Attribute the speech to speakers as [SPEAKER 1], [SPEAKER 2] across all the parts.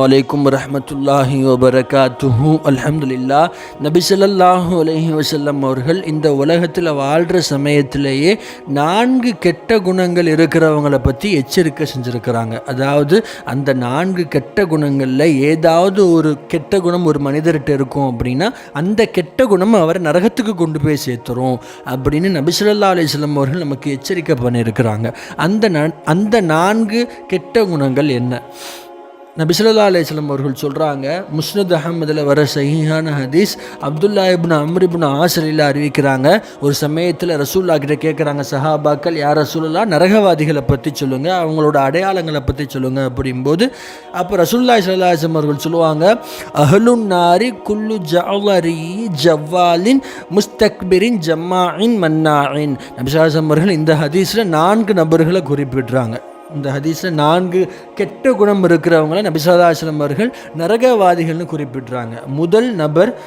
[SPEAKER 1] வலைக்கும் வரமத்துல்லாஹி வபரகாத்துஹு அலமதுல்லா நபி சொல்லாஹூ அலஹி வசல்லம் அவர்கள் இந்த உலகத்தில் வாழ்கிற சமயத்திலேயே நான்கு கெட்ட குணங்கள் இருக்கிறவங்கள பற்றி எச்சரிக்கை செஞ்சுருக்கிறாங்க. அதாவது அந்த நான்கு கெட்ட குணங்களில் ஏதாவது ஒரு கெட்ட குணம் ஒரு மனிதர்கிட்ட இருக்கும் அப்படின்னா அந்த கெட்ட குணம் அவரை நரகத்துக்கு கொண்டு போய் சேர்த்துரும் அப்படின்னு நபி ஸல்லல்லாஹு அலைஹி அவர்கள் நமக்கு எச்சரிக்கை பண்ணியிருக்கிறாங்க. அந்த அந்த நான்கு கெட்ட குணங்கள் என்ன? நபிசல்லா அலையம் அவர்கள் சொல்கிறாங்க முஸ்னத் அஹமதில் வர சஹிஹான ஹதீஸ் அப்துல்லா இப்னு அம்ர் ஆசலில் அறிவிக்கிறாங்க. ஒரு சமயத்தில் ரசூல்லா கிட்ட கேட்குறாங்க சஹாபாக்கள் யார் ரசூல்லா நரகவாதிகளை பற்றி சொல்லுங்கள் அவங்களோட அடையாளங்களை பற்றி சொல்லுங்கள் அப்படிங்கும்போது அப்போ ரசூல்லா சல்லாஹம் அவர்கள் சொல்லுவாங்க அஹலுன் நாரி குல்லு ஜவரி ஜவ்வாலின் முஸ்தக்பிரின் ஜம்மாயின் மன்னாயின் நபிசாசம் அவர்கள் இந்த ஹதீஸில் நான்கு நபர்களை குறிப்பிடுறாங்க. இந்த ஹதீஸில் நான்கு கெட்ட குணம் இருக்கிறவங்கள நபிசாதாசிரம் அவர்கள் நரகவாதிகள்னு குறிப்பிடுறாங்க. முதல் நபர்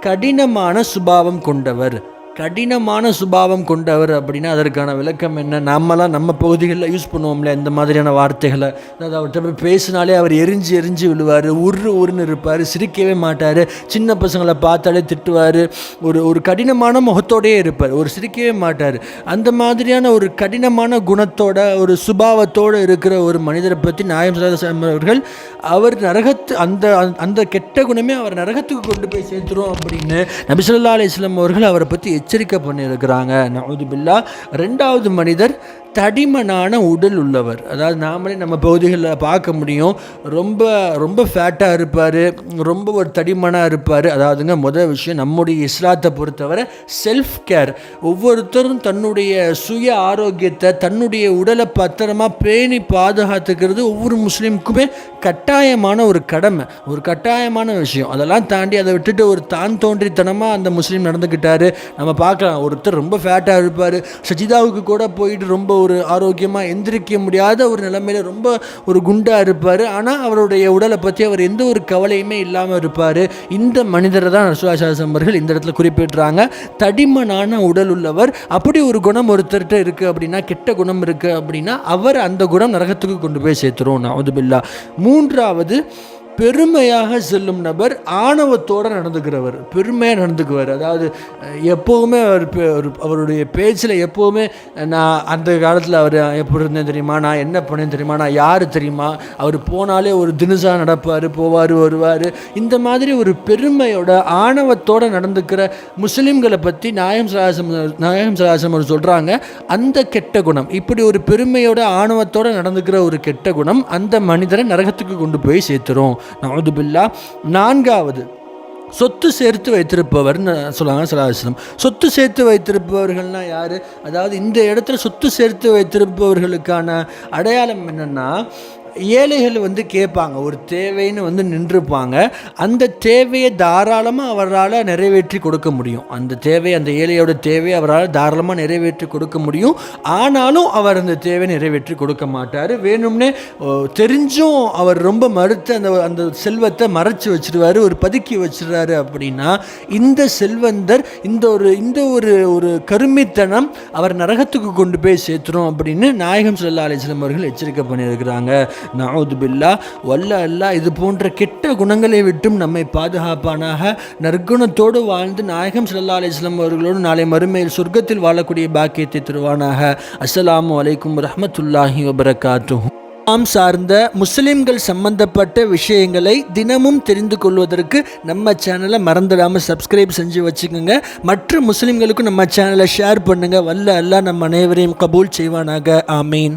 [SPEAKER 1] கடினமான சுபாவம் கொண்டவர். கடினமான சுபாவம் கொண்டவர் அப்படின்னா அதற்கான விளக்கம் என்ன? நம்மலாம் நம்ம பகுதிகளில் யூஸ் பண்ணுவோம்ல இந்த மாதிரியான வார்த்தைகளை. அதாவது அவர்கிட்ட போய் பேசினாலே அவர் எரிஞ்சு எரிஞ்சு விழுவார் உரு உருன்னு இருப்பார் சிரிக்கவே மாட்டார். சின்ன பசங்களை பார்த்தாலே திட்டுவார். ஒரு ஒரு கடினமான முகத்தோடயே இருப்பார் ஒரு சிரிக்கவே மாட்டார். அந்த மாதிரியான ஒரு கடினமான குணத்தோட ஒரு சுபாவத்தோடு இருக்கிற ஒரு மனிதரை பற்றி நாயம் சலாசம் அவர்கள் அவர் நரகத்து அந்த அந்த கெட்ட குணமே அவர் நரகத்துக்கு கொண்டு போய் சேர்த்துரும் அப்படின்னு நபிசல்லா அலிஸ்லாம் அவர்கள் அவரை பற்றி எச்சரிக்கை பண்ணியிருக்கிறாங்க. நவுது பில்லா ரெண்டாவது மனிதர் தடிமனான உடல் உள்ளவர். அதாவது நாமளே நம்ம பகுதிகளில் பார்க்க முடியும். ரொம்ப ரொம்ப ஃபேட்டாக இருப்பார். ரொம்ப ஒரு தடிமனாக இருப்பார். அதாவதுங்க முதல் விஷயம் நம்முடைய இஸ்லாத்தை பொறுத்தவரை செல்ஃப் கேர் ஒவ்வொருத்தரும் தன்னுடைய சுய ஆரோக்கியத்தை தன்னுடைய உடலை பத்திரமா பேணி பாதுகாத்துக்கிறது ஒவ்வொரு முஸ்லீமுக்குமே கட்டாயமான ஒரு கடமை. ஒரு கட்டாயமான விஷயம். அதெல்லாம் தாண்டி அதை விட்டுட்டு ஒரு தான் தோன்றித்தனமாக அந்த முஸ்லீம் நடந்துக்கிட்டாரு. நம்ம பார்க்கலாம் ஒருத்தர் ரொம்ப ஃபேட்டாக இருப்பார். சஜிதாவுக்கு கூட போயிட்டு ரொம்ப ஒரு ஆரோக்கியமாக எந்திரிக்க முடியாத ஒரு நிலைமையில் ரொம்ப ஒரு குண்டாக இருப்பார். ஆனால் அவருடைய உடலை பற்றி அவர் எந்த ஒரு கவலையுமே இல்லாமல் இருப்பார். இந்த மனிதரை தான் ரசுவாசாசம் அவர்கள் இந்த இடத்துல குறிப்பிடுறாங்க. தடிமனான உடல் உள்ளவர். அப்படி ஒரு குணம் ஒருத்தர்கிட்ட இருக்குது அப்படின்னா கெட்ட குணம் இருக்குது அப்படின்னா அவர் அந்த குணம் நரகத்துக்கு கொண்டு போய் சேர்த்துரும். நவதுபில்லா மூன்றாவது பெருமையாக செல்லும் நபர் ஆணவத்தோடு நடந்துக்கிறவர் பெருமையாக நடந்துக்குவார். அதாவது எப்போவுமே அவர் ஒரு அவருடைய பேச்சில் எப்போவுமே நான் அந்த காலத்தில் அவர் எப்படி இருந்தேன் தெரியுமா? நான் என்ன பண்ணேன் தெரியுமா? நான் யார் தெரியுமா? அவர் போனாலே ஒரு தினுசாக நடப்பார் போவார் வருவார். இந்த மாதிரி ஒரு பெருமையோட ஆணவத்தோடு நடந்துக்கிற முஸ்லீம்களை பற்றி நாயம் சலாசம் நாயம் சலாசம் அவர் சொல்கிறாங்க அந்த கெட்ட குணம். இப்படி ஒரு பெருமையோட ஆணவத்தோடு நடந்துக்கிற ஒரு கெட்ட குணம் அந்த மனிதரை நரகத்துக்கு கொண்டு போய் சேர்த்துரும். நவதுபில்லா நான்காவது சொத்து சேர்த்து வைத்திருப்பவர்னு சொல்லுவாங்க சலாஹம் சொத்து சேர்த்து வைத்திருப்பவர்கள்னா யார்? அதாவது இந்த இடத்துல சொத்து சேர்த்து வைத்திருப்பவர்களுக்கான அடையாளம் என்னென்னா ஏழைகள் வந்து கேட்பாங்க ஒரு தேவைன்னு வந்து நின்றுப்பாங்க. அந்த தேவையை தாராளமாக அவரால் நிறைவேற்றி கொடுக்க முடியும். அந்த தேவை அந்த ஏழையோட தேவையை அவரால் தாராளமாக நிறைவேற்றி கொடுக்க முடியும். ஆனாலும் அவர் அந்த தேவையை நிறைவேற்றி கொடுக்க மாட்டார். வேணும்னே தெரிஞ்சும் அவர் ரொம்ப மறுத்து அந்த அந்த செல்வத்தை மறைச்சி வச்சுருவார் ஒரு பதுக்கி வச்சுருவாரு அப்படின்னா இந்த செல்வந்தர் இந்த ஒரு இந்த ஒரு ஒரு கருமித்தனம் அவர் நரகத்துக்கு கொண்டு போய் சேர்த்துரும் அப்படின்னு நாயகம் சொல்லா அலிஸ்லம் அவர்கள் எச்சரிக்கை பண்ணியிருக்கிறாங்க. நவுது பில்லா வல்ல அல்லாஹ் இது போன்ற கெட்ட குணங்களை விட்டும் நம்மை பாதுகாப்பானாக. நற்குணத்தோடு வாழ்ந்து நாயகம் சல்லா அலிஸ்லாம் அவர்களோடு நாளை மறுமையில் சொர்க்கத்தில் வாழக்கூடிய பாக்கியத்தை தருவானாக. அஸ்லாம் அலைக்கும் ரஹமத்துல்லாஹி வபரகாத்தும் நாம் சார்ந்த முஸ்லிம்கள் சம்பந்தப்பட்ட விஷயங்களை தினமும் தெரிந்து கொள்வதற்கு நம்ம சேனலை மறந்துடாமல் சப்ஸ்கிரைப் செஞ்சு வச்சுக்கோங்க. மற்ற முஸ்லிம்களுக்கும் நம்ம சேனலை ஷேர் பண்ணுங்கள் வல்ல அல்லாஹ் நம்ம அனைவரையும் கபூல் செய்வானாக. ஆமீன்.